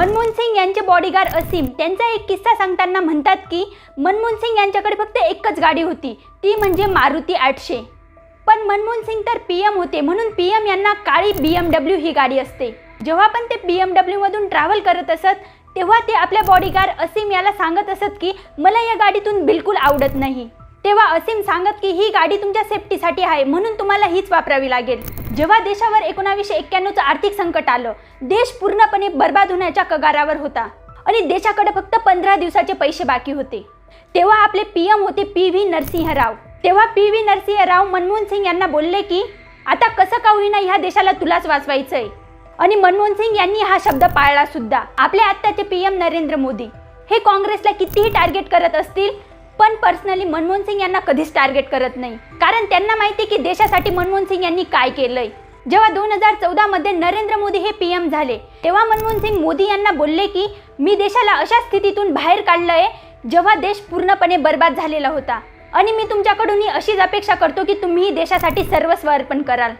मनमोहन सिंग यांचे बॉडीगार्ड असीम त्यांचा एक किस्सा सांगताना म्हणतात की मनमोहन सिंग यांच्याकडे फक्त एकच गाडी होती ती म्हणजे मारुती आठशे. पण मनमोहन सिंग तर पी एम होते म्हणून पी एम यांना काळी बी एम डब्ल्यू ही गाडी असते. जेव्हा पण ते बी एम डब्ल्यूमधून ट्रॅव्हल करत असत तेव्हा ते आपल्या बॉडीगार्ड असीम याला सांगत असत की मला या गाडीतून बिलकुल आवडत नाही. तेव्हा असीम सांगत की ही गाडी तुमच्या सेफ्टीसाठी आहे म्हणून तुम्हाला हीच वापरावी लागेल. जेव्हा देशावर एकोणावीसशे एक्क्याण्णवचं आर्थिक संकट आलं देश पूर्णपणे बर्बाद होण्याच्या कगारावर होता आणि देशाकडे फक्त पंधरा दिवसाचे पैसे बाकी होते. तेव्हा आपले पी एम होते पी व्ही नरसिंह राव तेव्हा पी व्ही नरसिंह राव मनमोहन सिंग यांना बोलले की आता कसं का होईना ह्या देशाला तुलाच वाचवायचं आहे आणि मनमोहन सिंग यांनी हा शब्द पाळला सुद्धा. आपले आत्ताचे पी एम नरेंद्र मोदी. हे काँग्रेसला कितीही टार्गेट करत असतील पण पर्सनली मनमोहन सिंग यांना कधीच टार्गेट करत नाही. कारण त्यांना माहिती की देशासाठी मनमोहन सिंग यांनी काय केलंय. जेव्हा दोन हजार चौदा मध्ये नरेंद्र मोदी हे पी एम झाले तेव्हा मनमोहन सिंग मोदी यांना बोलले की मी देशाला अशा स्थितीतून बाहेर काढलंय जेव्हा देश पूर्णपणे बर्बाद झालेला होता. आणि मी तुमच्याकडूनही अशीच अपेक्षा करतो की तुम्ही देशासाठी सर्वस्व अर्पण कराल.